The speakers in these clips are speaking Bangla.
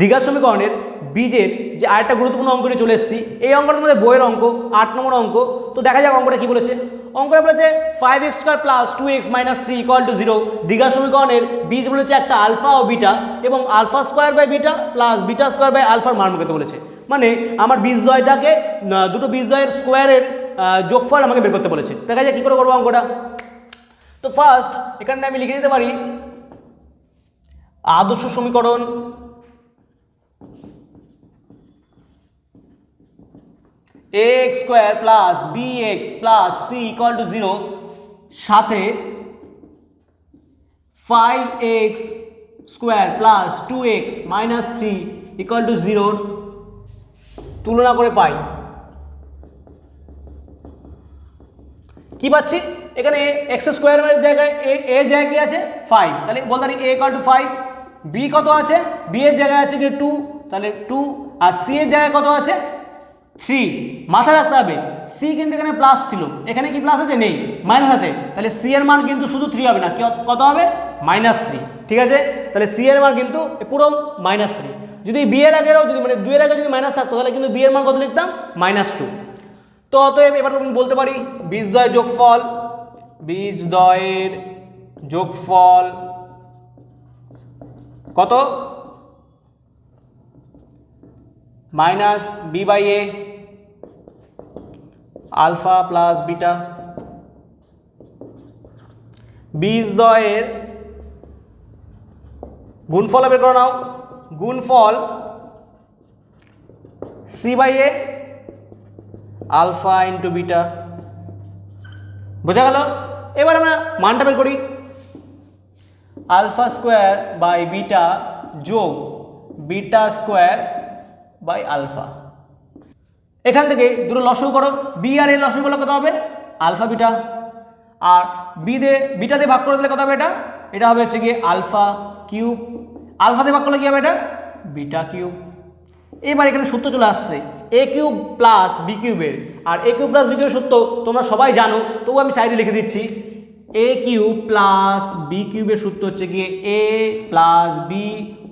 দীঘা সমীকরণের বীজের যে আরেকটা গুরুত্বপূর্ণ অঙ্ক নিয়ে চলে এসেছি এই অঙ্কটার মধ্যে বইয়ের অঙ্ক আট নম্বর অঙ্ক। তো দেখা যাক অঙ্কটা কি বলেছে। অঙ্কটা বলেছে five X square plus two X minus three equal to zero Digha সমীকরণের বীজ বলেছে একটা আলফা ও বিটা এবং alpha square by beta plus beta square by আলফার মান পেতে বলেছে। মানে আমার বীজদ্বয়টাকে আহ, দুটো বীজদ্বয়ের স্কোয়ারের যোগফল আমাকে বের করতে বলেছে। দেখা যাক কী করে করব অঙ্কটা। তো ফার্স্ট এখানে আমি লিখে নিতে পারি আদর্শ সমীকরণ X square plus B X plus C equal to zero সাথে five X square plus two X minus three equal to জিরোর তুলনা করে পাই। কি পাচ্ছি? এখানে এক্স স্কোয়ারের জায়গায় এ এর জায়গায় কি আছে? ফাইভ তাহলে বলতে A equal to five B কত আছে? বি এর জায়গায় আছে কি টু তাহলে টু আর সি এর জায়গায় কত আছে? থ্রি মাথায় রাখতে হবে। সি কিন্তু এখানে প্লাস ছিল। এখানে কি প্লাস আছে? নেই। মাইনাস আছে। তাহলে সি এর মান কিন্তু শুধু থ্রি হবে না। কত হবে? মাইনাস থ্রি ঠিক আছে? তাহলে সি এর মান কিন্তু পুরো মাইনাস থ্রি যদি বি এর আগেও যদি মানে দুইয়ের আগে যদি মাইনাস থাকতো, তাহলে কিন্তু বি এর মান কত লিখতাম? মাইনাস টু তো অতএব এবার আমি বলতে পারি বীজদ্বয় যোগফল, বীজদ্বয়ের যোগফল কত? Minus B by A alpha plus beta বীজদ্বয়ের গুণফল বের করে নাও। গুণফল C by A alpha into beta বোঝা গেল? এবার আমরা মানটা বের করি। আলফা স্কোয়ার বাই বিটা যোগ বিটা স্কোয়ার বাই আলফা। এখান থেকে দুটো লসও করো। বি আর এ লসও করলে কত হবে? Alpha beta. আর বি দে বিটা দিয়ে ভাগ করে দিলে কত হবে এটা? এটা হবে হচ্ছে গিয়ে আলফা কিউব। আলফা দিয়ে ভাগ করলে কী হবে এটা? Beta cube. এবার এখানে সূত্র চলে আসছে। এ কিউব প্লাস বি কিউবের আর এ কিউব প্লাস বি কিউবের সূত্র তোমরা সবাই জানো তবু আমি সাইডে লিখে দিচ্ছি। এ কিউব প্লাস বি কিউবের সূত্র হচ্ছে গিয়ে A plus B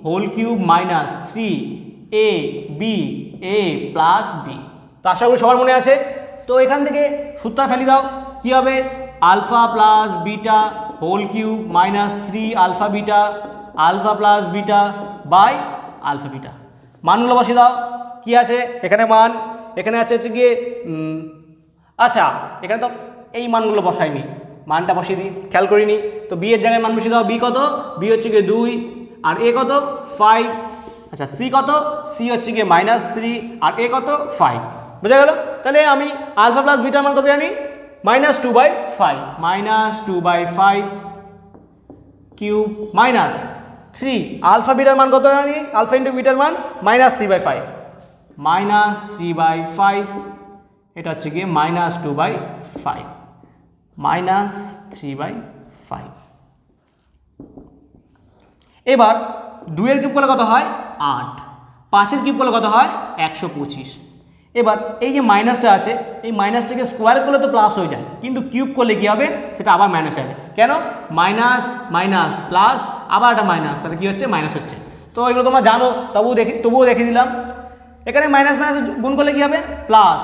whole cube minus three A B A plus B তো আশা করি সবার মনে আছে? তো এখান থেকে সূত্রটা ফেলে দাও। কী হবে? Alpha plus beta whole cube minus three alpha beta, alpha plus beta by alpha beta. মানগুলো বসিয়ে দাও। কি আছে? এখানে মান, এখানে আছে হচ্ছে গিয়ে আচ্ছা এখানে তো এই মানগুলো বসাইনি। মানটা বসিয়ে দিই, খেয়াল করিনি। তো বি এর জায়গায় মান বসিয়ে দাও। বি কত? বি হচ্ছে গিয়ে দুই। আর এ কত? ফাইভ আচ্ছা সি কত? সি হচ্ছে গিয়ে মাইনাস থ্রি আর এ কত? ফাইভ বুঝা গেল? তাহলে আমি আলফা প্লাস বিটার মান কত জানি? Minus two by five minus two by five cube minus three alpha bitter মান কত জানি? আলফা ইন্টু বিটার মান minus three by five minus three by five এটা হচ্ছে গিয়ে minus two by five minus three by five এবার দুইয়ের কিউব করলে কত হয়? আট। পাঁচের কিউব কত হয়? একশো পঁচিশ। এবার এই যে মাইনাসটা আছে, এই মাইনাসটাকে স্কোয়ার করলে তো প্লাস হয়ে যায়। কিন্তু কিউব করলে কী হবে? সেটা আবার মাইনাস হবে কেন? মাইনাস মাইনাস প্লাস আবার একটা মাইনাস তাহলে কী হচ্ছে? মাইনাস হচ্ছে। তো এগুলো তোমরা জানো, তবুও দেখি, তবুও দেখে দিলাম এখানে মাইনাস মাইনাস গুণ করলে কী হবে? প্লাস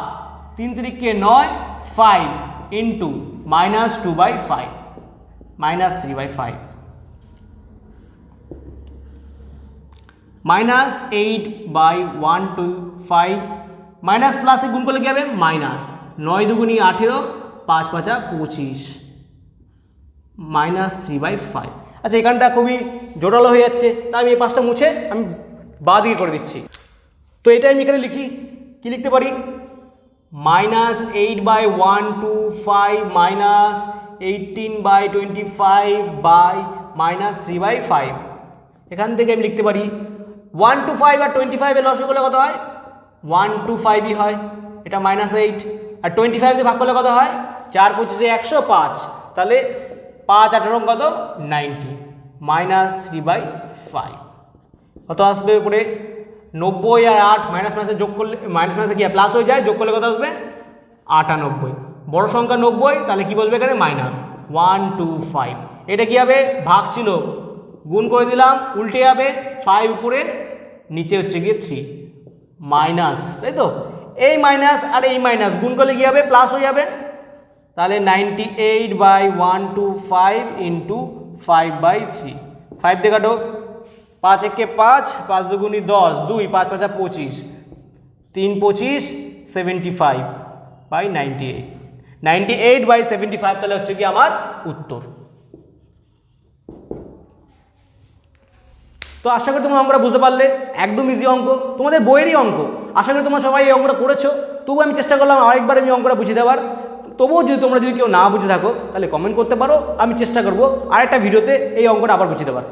তিন তিরিককে নয় five into minus two by five minus three by five minus eight by one two five minus প্লাসে গুণ করলে কী হবে? মাইনাস নয় দুগুনি আঠেরো, পাঁচ পাঁচা পঁচিশ। মাইনাস থ্রি বাই ফাইভ আচ্ছা এখানটা খুবই জোরালো হয়ে যাচ্ছে। তাই আমি এই পাঁচটা মুছে আমি বা দিকে করে দিচ্ছি। তো এটা আমি এখানে লিখি। কি লিখতে পারি? Minus eight by one two five minus eighteen by twenty five by minus three by five এখান থেকে আমি লিখতে পারি ওয়ান টু ফাইভ আর টোয়েন্টি ফাইভের লস করলে কত হয়? ওয়ান টু ফাইভই হয়। এটা মাইনাস এইট আর টোয়েন্টি ফাইভ দিয়ে ভাগ করলে কত হয়? চার পঁচিশে একশো পাঁচ। তাহলে পাঁচ আঠেরো কত? Ninety. Minus three by five কত আসবে উপরে? নব্বই আর আট মাইনাস মাইনাসে যোগ করলে মাইনাস মাইনাসে কি প্লাস হয়ে যায়, যোগ করলে কত আসবে? আটানব্বই। বড় সংখ্যা নব্বই, তাহলে কি বসবে এখানে? মাইনাস ওয়ান টু ফাইভ এটা কি হবে? ভাগ ছিল। গুণ করে দিলাম, উল্টে যাবে ফাইভ উপরে, নিচে হচ্ছে গিয়ে থ্রি মাইনাস তাই তো? এই মাইনাস আর এই মাইনাস গুণ করলে কী হবে? প্লাস হয়ে যাবে। তাহলে ninety eight by one two five into five by three five দিয়ে কাটো। পাঁচ একে পাঁচ পাঁচ দুগুনি দশ, দুই, পাঁচ পাঁচা পঁচিশ। তিন পঁচিশ seventy five by ninety eight ninety eight by seventy five তাহলে হচ্ছে কি আমার উত্তর। তো আশা করি তোমরা অঙ্কটা বুঝতে পারলে। একদম ইজি অঙ্ক। তোমাদের বইয়েরই অঙ্ক। আশা করি তোমরা সবাই এই অঙ্কটা করেছ। তবু আমি চেষ্টা করলাম আরেকবার আমি অঙ্কটা বুঝিয়ে দেওয়ার। তবুও যদি তোমরা যদি কেউ না বুঝে থাকো, তাহলে কমেন্ট করতে পারো। আমি চেষ্টা করব আরেকটা ভিডিওতে এই অঙ্কটা আবার বুঝিয়ে দেওয়ার।